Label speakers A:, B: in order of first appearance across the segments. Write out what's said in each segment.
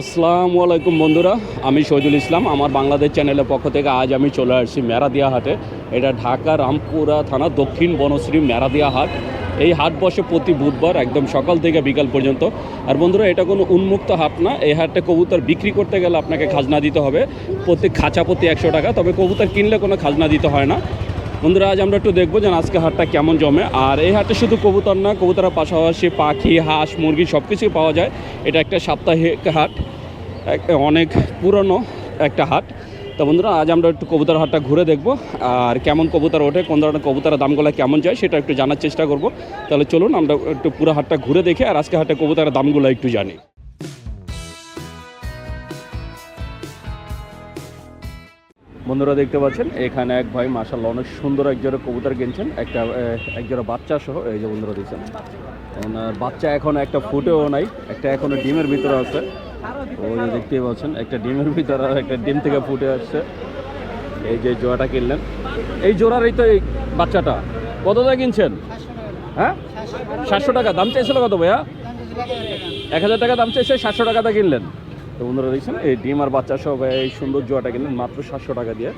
A: আসসালামু আলাইকুম বন্ধুরা, আমি শহীদুল ইসলাম, আমার বাংলাদেশ চ্যানেলের পক্ষ থেকে আজ আমি চলে আসছি মেরাদিয়া হাটে। এটা ঢাকা রামপুরা থানা দক্ষিণ বনশ্রী মেরাদিয়া হাট। এই হাট বসে প্রতি বুধবার একদম সকাল থেকে বিকাল পর্যন্ত। আর বন্ধুরা, এটা কোনো উন্মুক্ত হাট না, এই হাটে কবুতর বিক্রি করতে গেলে আপনাকে খাজনা দিতে হবে। প্রত্যেক খাঁচা প্রতি একশো টাকা, তবে কবুতর কিনলে কোনো খাজনা দিতে হয় না। বন্ধুরা, আজ আমরা একটু দেখব যে আজকে হাটটা কেমন জমে। আর এই হাটে শুধু কবুতর না, কবুতরের পাশাপাশি পাখি, হাঁস, মুরগি সব কিছুই পাওয়া যায়। এটা একটা সাপ্তাহিক হাট অনেক পুরনো একটা হাট। তো বন্ধুরা, আজ আমরা একটু কবুতর হাটটা ঘুরে দেখব। আর কেমন কবুতর ওঠে, কোন ধরনের কবুতরের দামগুলো কেমন যায়, সেটা একটু জানার চেষ্টা করব। তাহলে চলুন, আমরা একটু পুরো হাটটা ঘুরে দেখি, আর আজকে হাটে কবুতরের দামগুলো একটু জানি। বন্ধুরা দেখতে পাচ্ছেন এখানে এক ভাই মাসাল্লাহ অনেক সুন্দর এক জোড়া কবুতর কিনছেন। একটা আহ, এক জোড়া বাচ্চা সহ এই যে বন্ধুরা দেখছেন। ওনার বাচ্চা এখন একটা ফুটেও নাই একটা এখনও ডিমের ভিতরে আছে। ওই যে দেখতেই পাচ্ছেন একটা ডিমের ভিতরে একটা ডিম থেকে ফুটে আসছে। এই যে জোড়াটা কিনলেন। এই জোড়ার এই তো এই বাচ্চাটা কত টাকা কিনছেন? হ্যাঁ? সাতশো টাকা দাম চাইছিল কত ভাইয়া? এক হাজার টাকা দাম চাইছে সাতশো টাকাটা কিনলেন। তো বন্ধুরা দেখছেন এই ডিম আর বাচ্চা সহ এই সুন্দর জোয়াটা কিনলেন মাত্র সাতশো টাকা দিয়ে।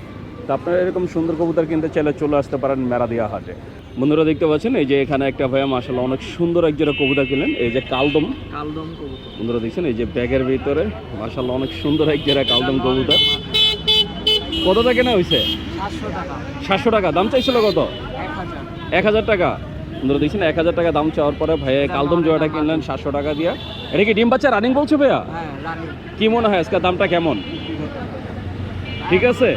A: তো আপনারা এরকম সুন্দর কবুতর কিনতে চাইলে চলে আসতে পারেন মেরাদিয়া হাটে। বন্ধুরা দেখতে পাচ্ছেন এই যে এখানে একটা ভাইয়া মাসাল্লাহ অনেক সুন্দর এক জোড়া কবুতর কিনলেন এই যে কালদম।
B: কালদম কবুতর।
A: বন্ধুরা দেখছেন এই যে ব্যাগের ভিতরে মাসাল্লাহ অনেক সুন্দর এক জোড়া কালদম কবুতর। কত টাকা কেনা হয়েছে
B: সাতশো টাকা।
A: সাতশো টাকা দাম চাইছিল কত?
B: এক হাজার
A: টাকা। বন্ধুরা দেখছেন এক হাজার টাকা দাম চাওয়ার পরে ভাইয়া কালদম জোড়াটা কিনলেন সাতশো টাকা দিয়ে। এটা কি ডিম বাচ্চা রানিং বলছো ভাইয়া?
B: হ্যাঁ
A: কি মনে হয় আজকে দামটা কেমন? ঠিক আছে?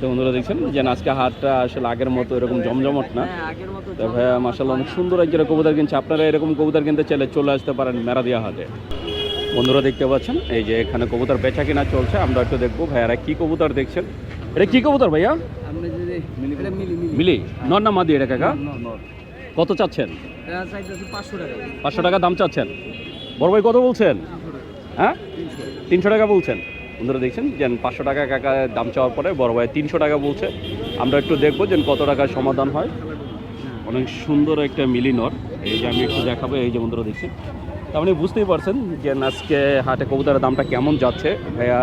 A: তো বন্ধুরা দেখছেন যে আজকে হাটটা আসলে আগের মতো এরকম জমজমট না।
B: হ্যাঁ
A: তো ভাইয়া মাসাল্লাহ অনেক সুন্দর এক জোড়া কবুতর কিনছে। আপনারা এরকম কবুতর কিনতে চাইলে চলে আসতে পারেন মেরাদিয়া হাটে। বন্ধুরা দেখতে পাচ্ছেন এই যে এখানে কবুতর বেচা কিনা চলছে আমরা একটু দেখব ভাইয়ারা কি কবুতর দেখছেন। এটা কি কবুতর ভাইয়া?
B: মিলি মিলি
A: মিলি। নর না মাদি এটা কাকা? কত চাচ্ছেন?
B: পাঁচশো টাকা।
A: দাম চাচ্ছেন। বড় ভাই কত বলছেন? হ্যাঁ? তিনশো টাকা বলছেন। বন্ধুরা দেখছেন যে পাঁচশো টাকা কাকা দাম চাওয়ার পরে বড় ভাই তিনশো টাকা বলছে। আমরা একটু দেখব যে কত টাকার সমাধান হয়। অনেক সুন্দর একটা মিলি নর। এই যে আমি একটু দেখাবো এই যে বন্ধুরা দেখছেন। তা আপনি বুঝতেই পারছেন যে আজকে হাটে কবুতরের দামটা কেমন যাচ্ছে। ভাইয়া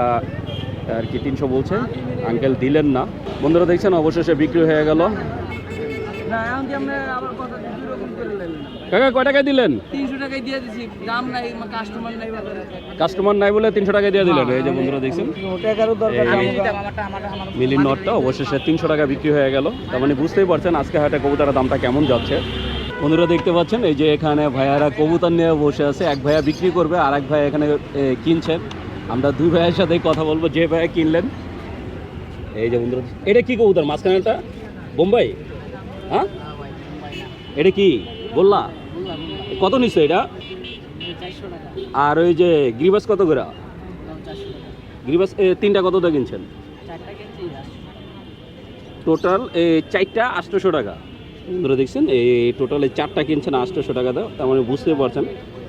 A: আর কি তিনশো বলছে। আঙ্কেল দিলেন না। বন্ধুরা দেখছেন অবশেষে বিক্রি হয়ে গেল। কাকা কয় টাকায় দিলেন?
B: টাকায় কাস্টমার নাই
A: বলে তিনশো টাকা দিয়ে দিলেন। এই যে বন্ধুরা দেখছেন। মিলি নটটা অবশেষে তিনশো টাকা বিক্রি হয়ে গেল। তার মানে বুঝতেই পারছেন আজকে হাটে কবুতরের দামটা কেমন যাচ্ছে। বন্ধুরা দেখতে পাচ্ছেন এই যে এখানে ভাইয়ারা কবুতর নিয়ে বসে আছে। এক ভাইয়া বিক্রি করবে আর এক ভাইয়া এখানে এ, কিনছেন আমরা দুই ভাইয়ের সাথে কথা বলব, যে ভাইয়া কিনলেন। এই যে বন্ধুরা, এটা কি কবুতর মাঝখানেটা বোম্বাই? হ্যাঁ? এটা কি? বললা কত নিচ্ছে এটা? আর ওই যে গ্রিবাস কত করে? গ্রিবাস তিনটা কত দিয়ে কিনছেন? টোটাল এই চারটা আটশোশো টাকা। দেখছেন, এই টোটাল এই চারটা কিনছেন আটশোশো টাকা দাও তার মানে বুঝতে পারছেন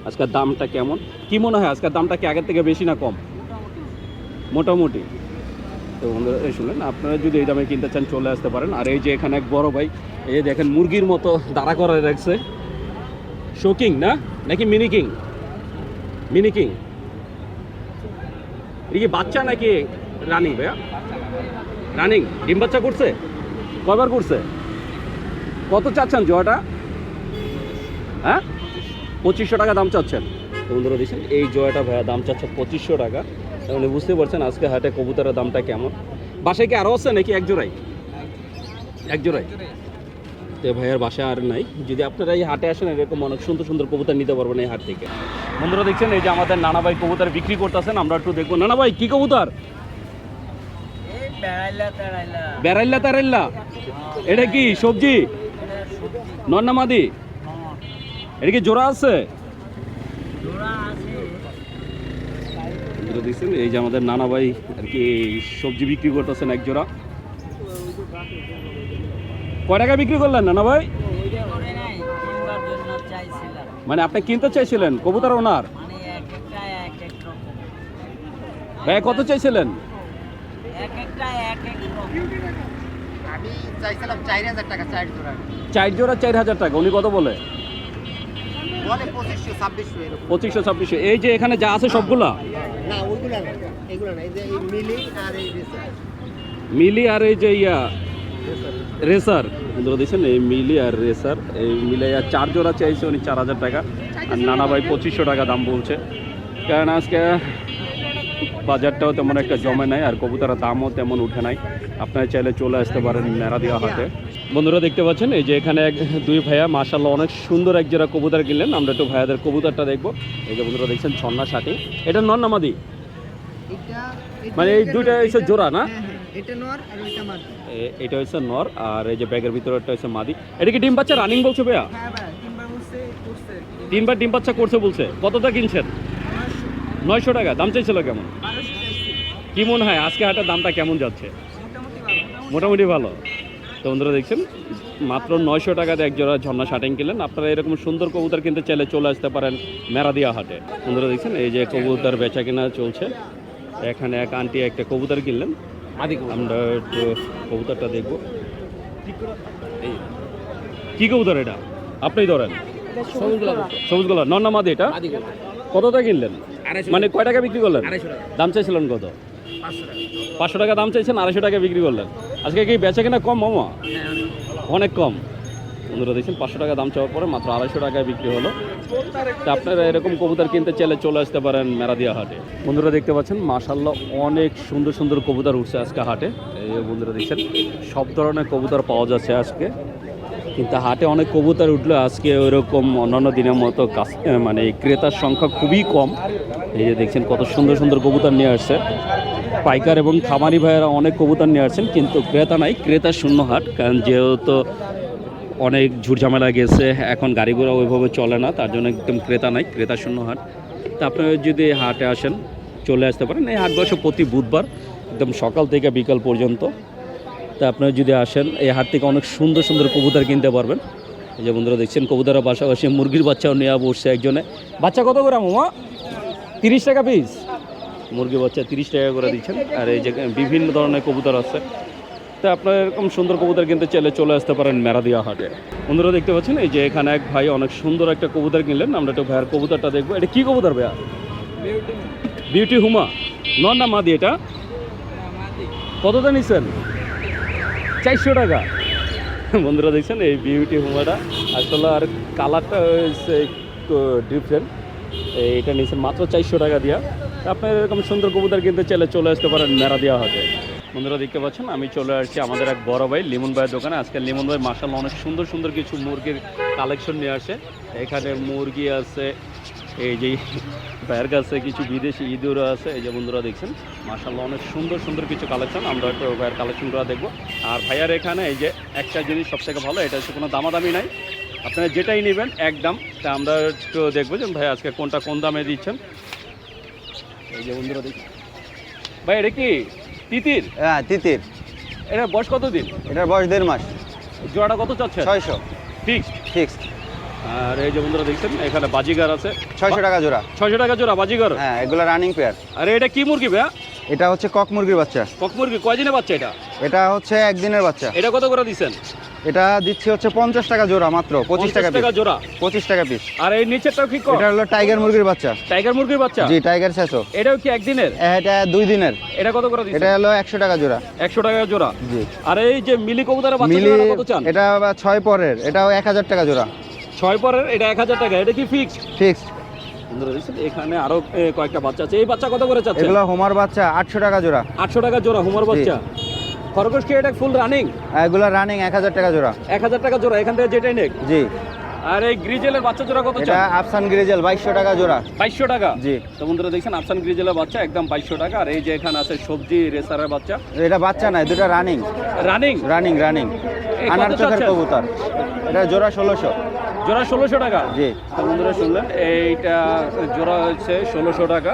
A: আজকের দামটা কেমন? কি মনে হয় আজকের দামটা কি আগের থেকে বেশি না কম? মোটামুটি। তো বন্ধুরা, এই শুনলেন, আপনারা যদি এই দামে কিনতে চান, চলে আসতে পারেন। আর এই যে এখানে এক বড় ভাই, এই যে দেখেন, মুরগির মতো দাঁড়া করে রাখছে। শোকিং না? নাকি মিনি কিং মিনি কিং এটা কি বাচ্চা নাকি রানিং ভাইয়া? রানিং ডিম বাচ্চা করছে? কয়বার করছে? কত চাচ্ছেন জোয়াটা? হ্যাঁ? পঁচিশশো টাকা দাম চাচ্ছেন। বন্ধুরা দেখছেন, এই জয়াটা ভাইয়া দাম চাচ্ছে পঁচিশশো টাকা। তাহলে বুঝতে পারছেন আজকে হাটে কবুতরের দামটা কেমন। বাসায় কি আরও আছে নাকি এক জোড়াই এক জোড়াই তো ভাইয়ার বাসায় আর নাই। যদি আপনারা এই হাটে আসেন, এরকম অনেক সুন্দর সুন্দর কবুতর নিতে পারবেন এই হাট থেকে। বন্ধুরা দেখছেন, এই যে আমাদের নানা ভাই কবুতর বিক্রি করতেছেন, আমরা একটু দেখব। নানা ভাই কি কবুতর? বেড়াইল্লা তারাইল্লা। এটা কি, সবজি? নন্নামাদি? এটা কি জোড়া আছে?
B: জোড়া
A: দেখছেন এই যে আমাদের নানা ভাই আর কি সবজি বিক্রি করতেছেন এক জোড়া। কয় টাকা বিক্রি করলেন নানা ভাই? মানে আপনি কিনতে চাইছিলেন? কবুতর ওনার?
B: মানে
A: ভাই কত চাইছিলেন?
B: এক একটা এক এক রকম।
C: আমি চাইছিলাম চার জোড়া
A: চার হাজার টাকা উনি কত বলে?
C: পঁচিশশো ছাব্বিশশো
A: এই যে এখানে যা আছে সবগুলা?
C: মিলি আর এই
A: আর যে ইয়া রেসার। বন্ধুরা দেখছেন এই মিলি আর রেসার এই মিলে চার জোড়া চাইছে উনি চার হাজার টাকা। আর নানা ভাই পঁচিশশো টাকা দাম বলছে। কারণ আজকে বাজারটাও তেমন একটা জমে নাই আর কবুতরের দামও তেমন উঠে নাই। আপনারা চাইলে চলে আসতে পারেন মেরাদিয়া হাটে। বন্ধুরা দেখতে পাচ্ছেন এই যে এখানে এক দুই ভাইয়া মাসাল্লাহ অনেক সুন্দর এক জোড়া কবুতর কিনলেন। আমরা একটু ভাইয়াদের কবুতরটা দেখব। এই যে বন্ধুরা দেখছেন ছন্না ষাটি এটা নন নামাদি মানে এই দুইটা হচ্ছে জোড়া না?
C: হ্যাঁ, এটা আর এটা
A: হচ্ছে নর আর এই যে ব্যাগের ভিতরেরটা হচ্ছে মাদি। এটা কি ডিম বাচ্চা রানিং বলছে ভাইয়া?
C: হ্যাঁ তিনবার
A: ডিম বাচ্চা করছে বলছে। কতটা কিনছেন? নয়শো টাকা দাম চাইছিল কেমন? কি মনে হয় আজকে হাটের দামটা কেমন যাচ্ছে? মোটামুটি ভালো। তো বন্ধুরা দেখছেন মাত্র নয়শো টাকাতে এক জোড়া ঝর্ণা শাটিং কিনলেন। আপনারা এরকম সুন্দর কবুতর কিনতে চাইলে চলে আসতে পারেন মেরাদিয়া হাটে। বন্ধুরা দেখছেন এই যে কবুতর বেচা কেনা চলছে। এখানে এক আন্টি একটা কবুতর কিনলেন। আমরা একটু কবুতরটা দেখব। কি কবুতর এটা? আপনি ধরেন। সবুজ গোলা নন না মাদি এটা? কতটা কিনলেন? মানে কয় টাকা বিক্রি করলেন? দাম চাইছিলেন কত? পাঁচশো টাকা। দাম চাইছেন আড়াইশো টাকা বিক্রি করলেন। আজকে কি বেচা কিনা কম মামা? অনেক কম। বন্ধুরা দেখছেন পাঁচশো টাকা দাম চাওয়ার পরে মাত্র আড়াইশো টাকায় বিক্রি হলো। তা আপনারা এরকম কবুতর কিনতে চাইলে চলে আসতে পারেন মেরাদিয়া হাটে। বন্ধুরা দেখতে পাচ্ছেন মাশাল্লাহ অনেক সুন্দর সুন্দর কবুতর উঠছে আজকে হাটে। এই বন্ধুরা দেখছেন সব ধরনের কবুতর পাওয়া যাচ্ছে আজকে। কিন্তু হাটে অনেক কবুতর উঠল আজকে ওইরকম অন্যান্য দিনের মতো মানে ক্রেতার সংখ্যা খুবই কম। এই যে দেখছেন কত সুন্দর সুন্দর কবুতর নিয়ে আসছে। পাইকার এবং খামারি ভাইয়েরা অনেক কবুতর নিয়ে আসছেন, কিন্তু ক্রেতা নাই, ক্রেতা শূন্য হাট, কারণ যেহেতু অনেক ঝুটঝামেলা গেছে, এখন গাড়ি ঘোড়া ওইভাবে চলে না, তার জন্য একদম ক্রেতা নাই, ক্রেতা শূন্য হাট। তা আপনারা যদি হাটে আসেন, চলে আসতে পারেন। এই হাট বসে প্রতি বুধবার, একদম সকাল থেকে বিকাল পর্যন্ত। তা আপনারা যদি আসেন, এই হাট থেকে অনেক সুন্দর সুন্দর কবুতর কিনতে পারবেন। এই যে বন্ধুরা দেখছেন, কবুতরের পাশাপাশি মুরগির বাচ্চাও নেওয়া বসছে একজনে। বাচ্চা কত করে, মামা? তিরিশ টাকা পিস মুরগি বাচ্চা তিরিশ টাকা করে দিচ্ছেন। আর এই যে বিভিন্ন ধরনের কবুতর আছে। তা আপনারা এরকম সুন্দর কবুতর কিনতে চাইলে চলে আসতে পারেন মেরাদিয়া হাটে। বন্ধুরা দেখতে পাচ্ছেন এই যে এখানে এক ভাই অনেক সুন্দর একটা কবুতর কিনলেন। আমরা একটু ভাইয়ের কবুতরটা দেখব। এটা কি কবুতর ভাইয়া? বিউটি হুমা নন না মাদি এটা? কতটা নিচ্ছেন চারশো টাকা। বন্ধুরা দেখছেন এই বিউটি হুমাটা আসলে আর কালারটা হচ্ছে একটু ডিফারেন্ট এইটা নিয়েছেন মাত্র চারশো টাকা দিয়া। আপনার এরকম সুন্দর কবুতর কিনতে চাইলে চলে আসতে পারেন মেরা দেওয়া হাটে বন্ধুরা, দেখতে পাচ্ছেন, আমি চলে আসছি আমাদের এক বড় ভাই লিমন ভাইয়ের দোকানে। আজকে লিমন ভাই মাসাল অনেক সুন্দর সুন্দর কিছু মুরগির কালেকশন নিয়ে আসে। এখানে মুরগি আছে, এই যে ভাইয়ের কাছে কিছু বিদেশি ইঁদুরও আছে। এই যে বন্ধুরা, দেখছেন মাসাল্লাহ অনেক সুন্দর সুন্দর কিছু কালেকশন আমরা একটু ভাইয়ের কালেকশনগুলো দেখব। আর ভাইয়ার এখানে এই যে একটা জিনিস সবথেকে ভালো, এটা হচ্ছে কোনো দামাদামি নাই। আপনারা যেটাই নেবেন এক দাম। তা আমরা একটু দেখব যে ভাই আজকে কোনটা কোন দামে দিচ্ছেন। এই যে বন্ধুরা দেখি ভাই এটা কি তিতির?
D: হ্যাঁ তিতির।
A: এটা বয়স কত দিন?
D: এটার বয়স দেড় মাস।
A: জোড়াটা কত চাচ্ছে
D: ছয়শো।
A: ফিক্সড?
D: ফিক্সড।
A: আর এই যে বন্ধুরা দেখছেন এখানে বাজিগার আছে।
D: ছয়শো টাকা জোড়া।
A: ছয়শো টাকা জোড়া বাজিগার?
D: হ্যাঁ এগুলো রানিং পেয়ার
A: আর এটা কি মুরগি ভাইয়া?
D: এটা হচ্ছে কক মুরগির বাচ্চা।
A: কক মুরগি কয় দিনে বাচ্চা এটা?
D: এটা হচ্ছে একদিনের বাচ্চা।
A: এটা কত করে দিচ্ছেন?
D: এটা দিচ্ছি হচ্ছে পঞ্চাশ টাকা জোড়া মাত্র পঁচিশ টাকা
A: জোড়া।
D: পঁচিশ টাকা পিস
A: আর এই নিচেরটাও কি
D: এটা হলো টাইগার মুরগির বাচ্চা।
A: টাইগার মুরগির বাচ্চা?
D: জি টাইগার শেষো
A: এটাও কি একদিনের?
D: এটা দুই দিনের।
A: এটা কত করে
D: এটা হলো একশো টাকা জোড়া।
A: একশো টাকা জোড়া।
D: জি।
A: আর এই যে মিলি কবুতরের বাচ্চা
D: মিলি
A: চান?
D: এটা ছয় পরের এটাও এক হাজার টাকা জোড়া।
A: ছয় পরের এটা এক হাজার টাকা। এটা কি ফিক্সড
D: ফিক্সড
A: এখানে আরও কয়েকটা বাচ্চা আছে। এই বাচ্চা কত করে চাচ্ছেন?
D: এগুলো হোমার বাচ্চা আটশো টাকা জোড়া।
A: আটশো টাকা জোড়া হোমার বাচ্চা। খরগোশ কি এটা ফুল রানিং
D: এগুলো রানিং এক হাজার টাকা জোড়া।
A: এক হাজার টাকা জোড়া এখান থেকে যেটাই নেক।
D: জি।
A: আর এই গ্রিজেলের বাচ্চা জোড়া কত
D: এটা আফসান গ্রিজেল বাইশশো টাকা জোড়া।
A: বাইশশো টাকা?
D: জি।
A: তো বন্ধুরা দেখছেন আফসান গ্রিজেলের বাচ্চা একদম বাইশশো টাকা। আর এই যে এখানে আছে সবজি রেসারের বাচ্চা।
D: এটা বাচ্চা নাই দুটো রানিং
A: রানিং
D: রানিং রানিং আনার চোখের কবুতর। এটা জোড়া ষোলোশো।
A: জোড়া ষোলোশো টাকা?
D: জি।
A: তো বন্ধুরা শুনলেন এইটা জোড়া হচ্ছে ষোলোশো টাকা।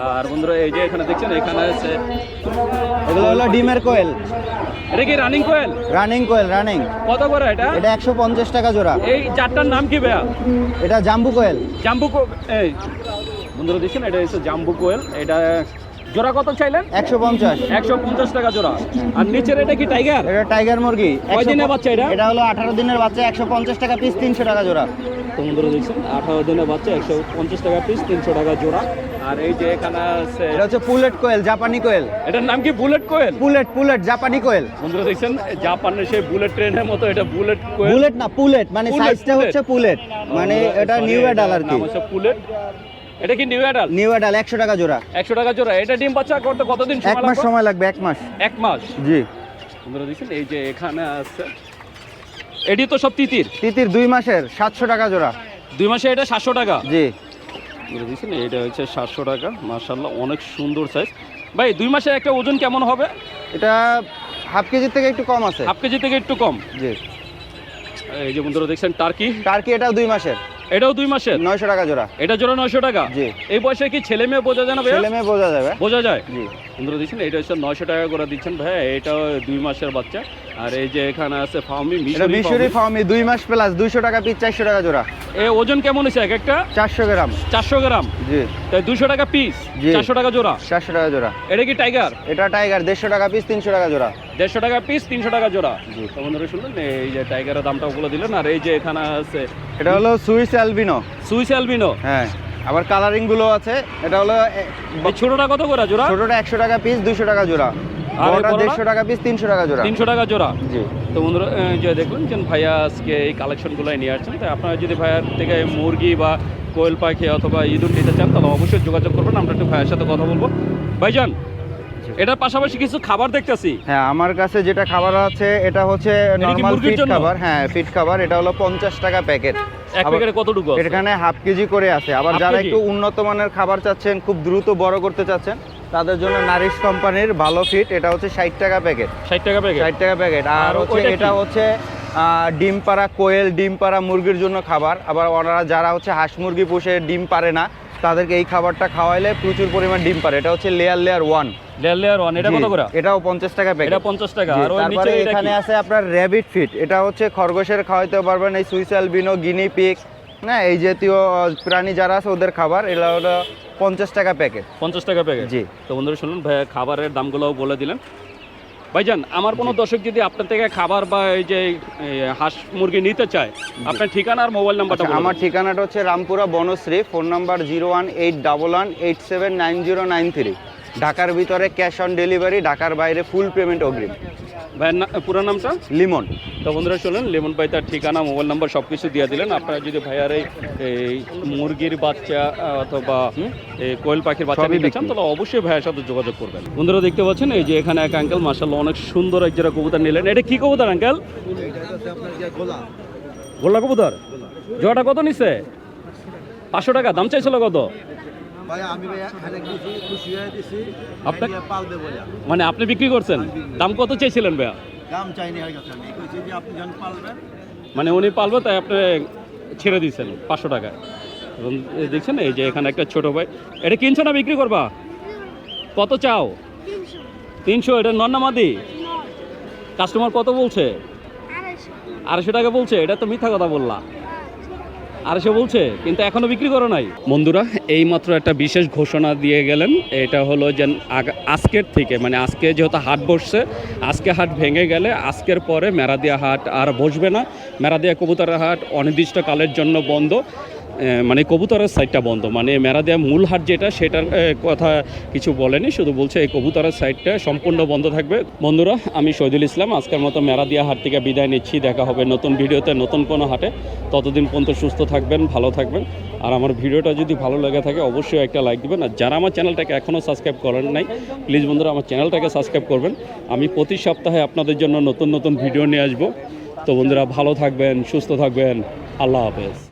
A: আর বন্ধুরা এই যে এখানে দেখছেন এখানে আছে
D: এগুলো হলো ডিমের কোয়েল।
A: এটা কি running quail?
D: Running quail running.
A: কত করে এটা?
D: এটা একশো পঞ্চাশ টাকা জোড়া।
A: এই চারটার নাম কি ভাইয়া?
D: এটা জাম্বু কোয়েল।
A: জাম্বু এই। বন্ধুরা দেখছেন এটা হচ্ছে জাম্বু কোয়েল। এটা জোড়া কত চাইলেন?
D: একশো পঞ্চাশ।
A: একশো পঞ্চাশ টাকা জোড়া। আর নিচের এটা কি টাইগার
D: এটা টাইগার মুরগি।
A: কয় দিনের বাচ্চা এটা?
D: এটা হলো আঠারো দিনের বাচ্চা একশো পঞ্চাশ টাকা পিস তিনশো টাকা জোড়া।
A: তো বন্ধুরা দেখছেন আঠারো দিনের বাচ্চা একশো পঞ্চাশ টাকা পিস তিনশো টাকা জোড়া। আর এই যে এখানে আছে
D: এটা হচ্ছে পুলেট কোয়েল জাপানি কোয়েল।
A: এটার নাম কি বুলেট কোয়েল?
D: পুলেট পুলেট জাপানি কোয়েল।
A: বন্ধুরা দেখছেন জাপানের সেই বুলেট ট্রেনের মতো এটা বুলেট কোয়েল।
D: বুলেট না পুলেট মানে সাইজটা হচ্ছে পুলেট। মানে এটা নিউ অ্যাডাল আর কি।
A: বুলেট এটা কি নিউ অ্যাডাল?
D: নিউ অ্যাডাল একশো টাকা জোড়া।
A: একশো টাকা জোড়া। এটা ডিম বাচ্চা করতে কতদিন
D: এক মাস সময় লাগবে এক মাস।
A: এক মাস?
D: জি।
A: বন্ধুরা দেখছেন এই যে এখানে আছে। এটি তো সব তিতির।
D: তিতির দুই মাসের সাতশো টাকা জোড়া।
A: দুই মাসে এটা সাতশো টাকা।
D: জি।
A: দিচ্ছেন এটা হচ্ছে সাতশো টাকা। মার্শাল্লাহ অনেক সুন্দর সাইজ ভাই দুই মাসে একটা ওজন কেমন হবে?
D: এটা হাফ কেজির থেকে একটু কম আছে।
A: হাফ কেজি থেকে একটু কম?
D: জি।
A: এই যে বন্ধুরা দেখছেন টার্কি?
D: টার্কি এটাও দুই মাসের।
A: এটাও দুই মাসের?
D: নয়শো টাকা জোড়া।
A: এটা জোড়া নয়শো টাকা?
D: জি।
A: এই বয়সে কি ছেলে মেয়ে বোঝা যায় না
D: ছেলে মেয়ে বোঝা যাবে।
A: বোঝা যায়?
D: জি।
A: বন্ধুরা দিচ্ছেন এটা হচ্ছে নয়শো টাকা করে দিচ্ছেন ভাই এটাও দুই মাসের বাচ্চা। আর এই যে এখানে আছে ফার্মি মিশরি
D: ফার্মি দুই মাস প্লাস দুইশো টাকা পিস চারশো টাকা জোড়া।
A: এ ওজন কেমন হয়েছে এক একটা?
D: চারশো গ্রাম।
A: চারশো গ্রাম?
D: জি।
A: তাই দুশো টাকা পিস। চারশো টাকা জোড়া।
D: চারশো টাকা জোড়া।
A: এটা কি টাইগার
D: এটা টাইগার দেড়শো টাকা পিস তিনশো টাকা জোড়া।
A: দেড়শো টাকা পিস তিনশো টাকা জোড়া।
D: জি।
A: তো বন্ধুরা শুনলেন এই যে টাইগারের দামটা ওগুলো দিলেন আর এই যে এখানে আছে
D: এটা হলো সুইস অ্যালবিনো
A: সুইস অ্যালবিনো
D: হ্যাঁ। আবার কালারিংগুলো আছে। এটা হলো
A: ছোটটা কত করে জোড়া?
D: ছোটটা একশো টাকা পিস দুইশো টাকা জোড়া। বড়টা? দেড়শো টাকা পিস তিনশো টাকা জোড়া।
A: তিনশো টাকা জোড়া?
D: জি।
A: তো বন্ধুরা যে দেখলেন যে ভাইয়া আজকে এই কালেকশনগুলোই নিয়ে আসছেন তাই আপনারা যদি ভাইয়ার থেকে মুরগি বা কোয়েল পাখি অথবা ইঁদুর নিতে চান তাহলে অবশ্যই যোগাযোগ করবেন আমরা একটু ভাইয়ের সাথে কথা বলব। ভাইজান এটার পাশাপাশি কিছু খাবার দেখতেছি।
D: হ্যাঁ আমার কাছে যেটা খাবার আছে এটা হচ্ছে নর্মাল ফিট খাবার। হ্যাঁ ফিট খাবার। এটা হলো পঞ্চাশ টাকা প্যাকেট
A: এক প্যাকেটে কতটুকু
D: এখানে হাফ কেজি করে আছে। আবার যারা একটু উন্নত মানের খাবার চাচ্ছেন খুব দ্রুত বড় করতে চাচ্ছেন তাদের জন্য নারিশ কোম্পানির ভালো ফিট এটা হচ্ছে ষাট টাকা প্যাকেট।
A: ষাট টাকা প্যাকেট?
D: ষাট টাকা প্যাকেট। আর হচ্ছে এটা হচ্ছে আহ, ডিম পাড়া কোয়েল ডিম পাড়া মুরগির জন্য খাবার। আবার ওনারা যারা হচ্ছে হাঁস মুরগি পুষে ডিম পারে না তাদেরকে এই খাবারটা খাওয়াইলে প্রচুর পরিমাণ ডিম পারে এটা হচ্ছে layer layer one.
A: Layer layer one এটা কত করে?
D: এটাও পঞ্চাশ টাকা প্যাকেট
A: এটা পঞ্চাশ টাকা। আর ওই নিচে
D: এখানে আছে আপনার র্যাবিট ফিট এটা হচ্ছে খরগোশের খাওয়াইতে পারবেন এই সুইস অ্যালবিনো গিনি পিক না এই জাতীয় প্রাণী যারা আছে ওদের খাবার এটা হলো পঞ্চাশ টাকা প্যাকেট
A: পঞ্চাশ টাকা প্যাকেট
D: জি।
A: তো বন্ধুরা শুনুন ভাই খাবারের দামগুলোও বলে দিলেন। ভাইজান আমার কোনো দর্শক যদি আপনার থেকে খাবার বা এই যে হাঁস মুরগি নিতে চায় আপনার ঠিকানা আর মোবাইল নাম্বারটা
D: আচ্ছা, আমার ঠিকানাটা হচ্ছে Rampura Banasree phone number zero one eight double one eight seven nine zero nine three ঢাকার ভিতরে ক্যাশ অন ডেলিভারি ঢাকার বাইরে ফুল পেমেন্ট অগ্রিম।
A: ভাইয়ের পুরো নামটা?
D: লিমন।
A: তো বন্ধুরা শুনুন লিমন ভাই তার ঠিকানা মোবাইল নাম্বার সব কিছু দিয়ে দিলেন। আপনারা যদি ভাইয়ার এই মুরগির বাচ্চা অথবা এই কোয়েল পাখির বাচ্চা নিতে চান তাহলে অবশ্যই ভাইয়ের সাথে যোগাযোগ করবেন। বন্ধুরা দেখতে পাচ্ছেন এই যে এখানে এক আঙ্কেল মাসাল্লাহ অনেক সুন্দর এক জোড়া কবুতর নিলেন। এটা কি কবুতর আঙ্কেল গোল্লা কবুতর? জোড়াটা কত নিছে? পাঁচশো টাকা দাম চাইছিল কত?
E: হয়ে
A: মানে আপনি বিক্রি করছেন? দাম কত চেয়েছিলেন ভাইয়া?
E: দাম চাইনি হয়ে
A: মানে উনি পালবে তাই আপনি ছেড়ে দিয়েছেন পাঁচশো টাকা এবং এই দেখছেন এই যে এখানে একটা ছোট ভাই। এটা কিনছো না বিক্রি করবা? কত চাও? তিনশো এটা নন্নামাদি কাস্টমার কত বলছে? আড়াইশো টাকা বলছে এটা তো মিথ্যা কথা বললা। আড়াইশো বলছে, কিন্তু এখনও বিক্রি করো নাই। বন্ধুরা এই মাত্র একটা বিশেষ ঘোষণা দিয়ে গেলেন। এটা হলো যে আজকের থেকে মানে আজকে যেহেতু হাট বসছে, আজকে হাট ভেঙে গেলে আজকের পরে মেরাদিয়া হাট আর বসবে না। মেরাদিয়া কবুতরের হাট অনির্দিষ্টকালের জন্য বন্ধ। মানে কবুতরের সাইডটা বন্ধ। মানে মেরাদিয়া মূল হাট যেটা, সেটার কথা কিছু বলেনি, শুধু বলছে এই কবুতরের সাইডটা সম্পূর্ণ বন্ধ থাকবে। বন্ধুরা, আমি শহীদুল ইসলাম, আজকের মতো মেরাদিয়া হাট থেকে বিদায় নিচ্ছি। দেখা হবে নতুন ভিডিওতে, নতুন কোনো হাটে। ততদিন পর্যন্ত সুস্থ থাকবেন, ভালো থাকবেন। আর আমার ভিডিওটা যদি ভালো লেগে থাকে, অবশ্যই একটা লাইক দিবেন। আর যারা আমার চ্যানেলটাকে এখনও সাবস্ক্রাইব করেন নাই প্লিজ বন্ধুরা, আমার চ্যানেলটাকে সাবস্ক্রাইব করবেন। আমি প্রতি সপ্তাহে আপনাদের জন্য নতুন নতুন ভিডিও নিয়ে আসব। তো বন্ধুরা, ভালো থাকবেন, সুস্থ থাকবেন। আল্লাহ হাফেজ।